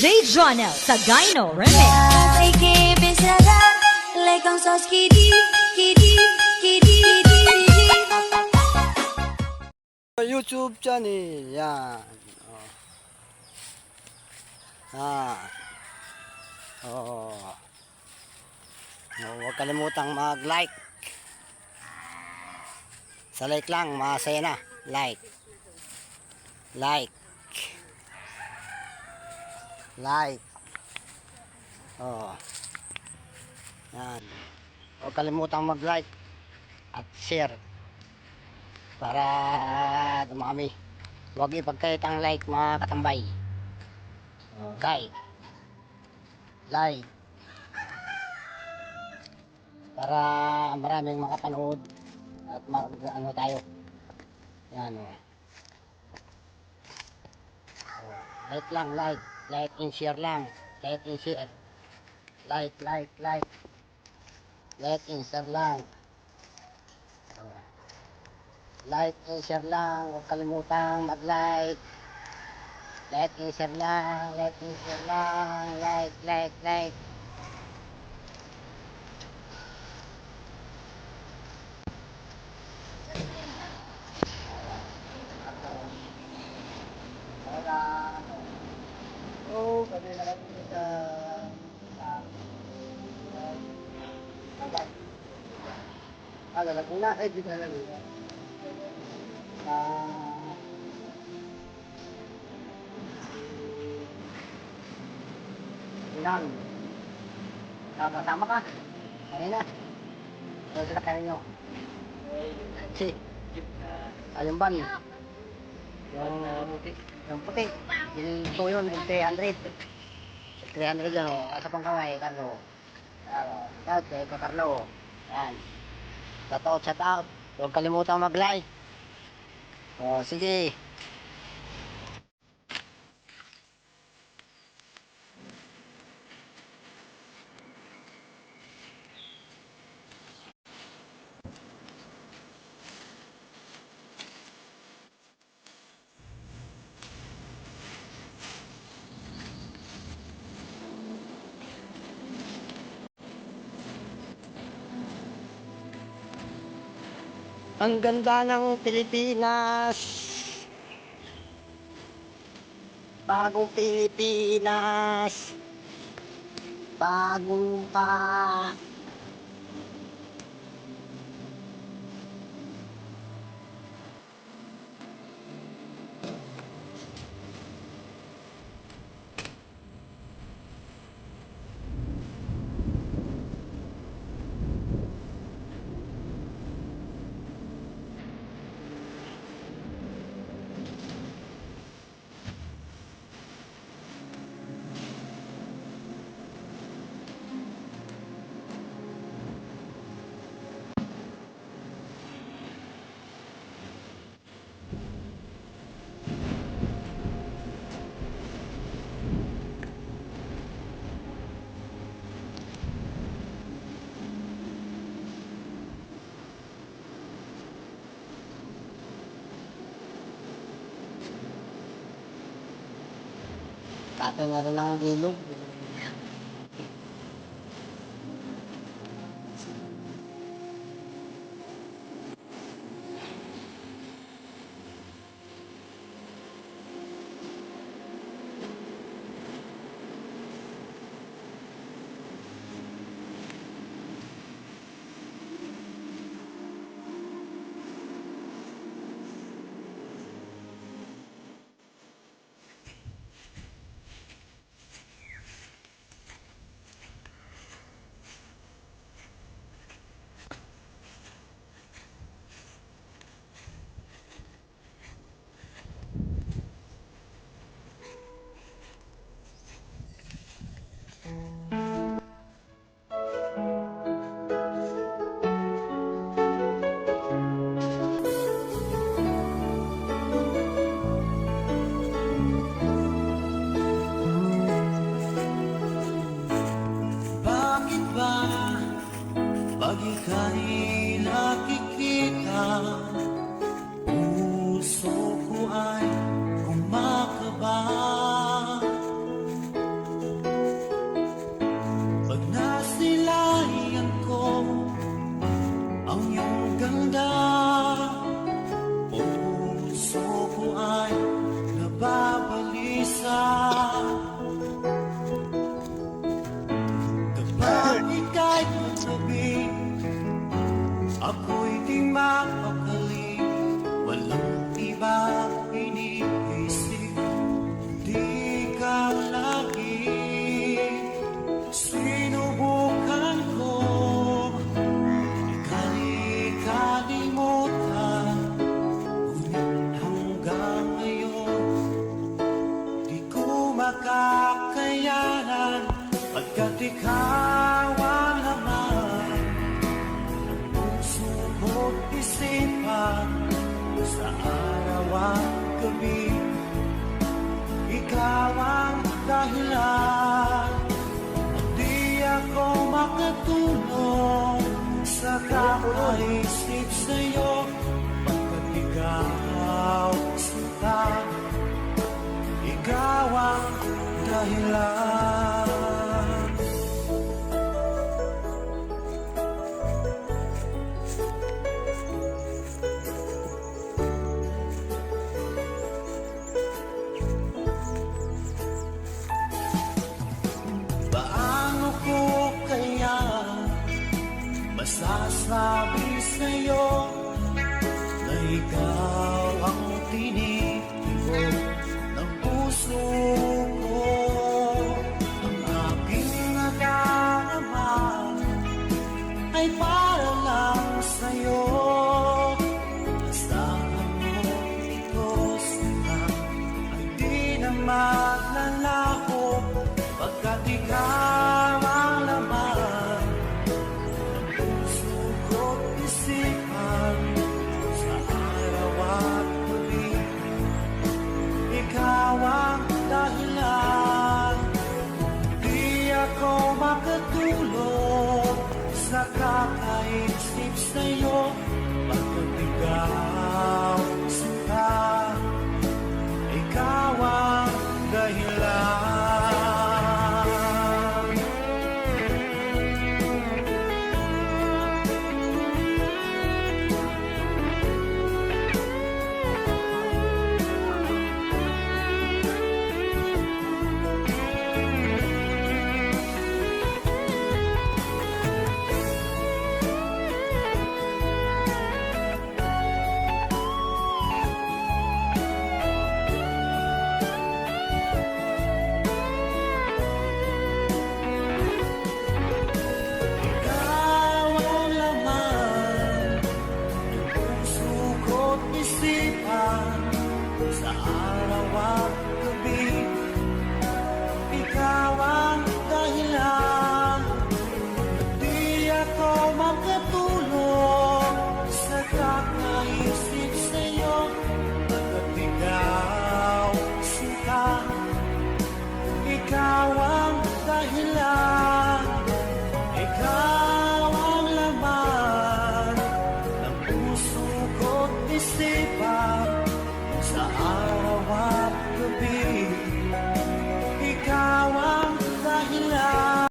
DJ Jonel Remix. Say que pensará like. YouTube channel. Yan. Oh. Ah. Oo. Oh. Huwag kalimutang mag-like. Sa like lang, masaya na. Like. Like. Like. Oo. Yan. Huwag kalimutang mag-like at share para dumami. Huwag ipagkait ang like mga katambay. Like. Like. Para maraming makapanood at mag ano tayo. Yan o. Like lang, like. Like and share lang. Like and share. Like, like, like. Like and share lang. Like and share lang. Huwag kalimutang mag-like. Like and share lang. Like and share lang. Like, like, like. Ah, lalagyan na. Eh, dito na lang. Ah... Ilan? Nakasama ka? Kanina? Ano sila kayo nyo? Si? Ayun ban? Yung puti. Yung puti. Yung ito yun, yung 300. 300 yan o. Asa pang kamay, Carlo. Shout kay Ko Carlo. Yan. Shout out, shout out. Huwag kalimutan mag-like. O, sige. Ang ganda ng Pilipinas. Bagong Pilipinas. Bagong pa. Kato na rin. Bakit nakatulong sa kakaisip sa'yo. Pagkat ikaw sila, ikaw ang dahilan. Masasabi sa'yo na ikaw ang tinitibo ng puso sa'yo.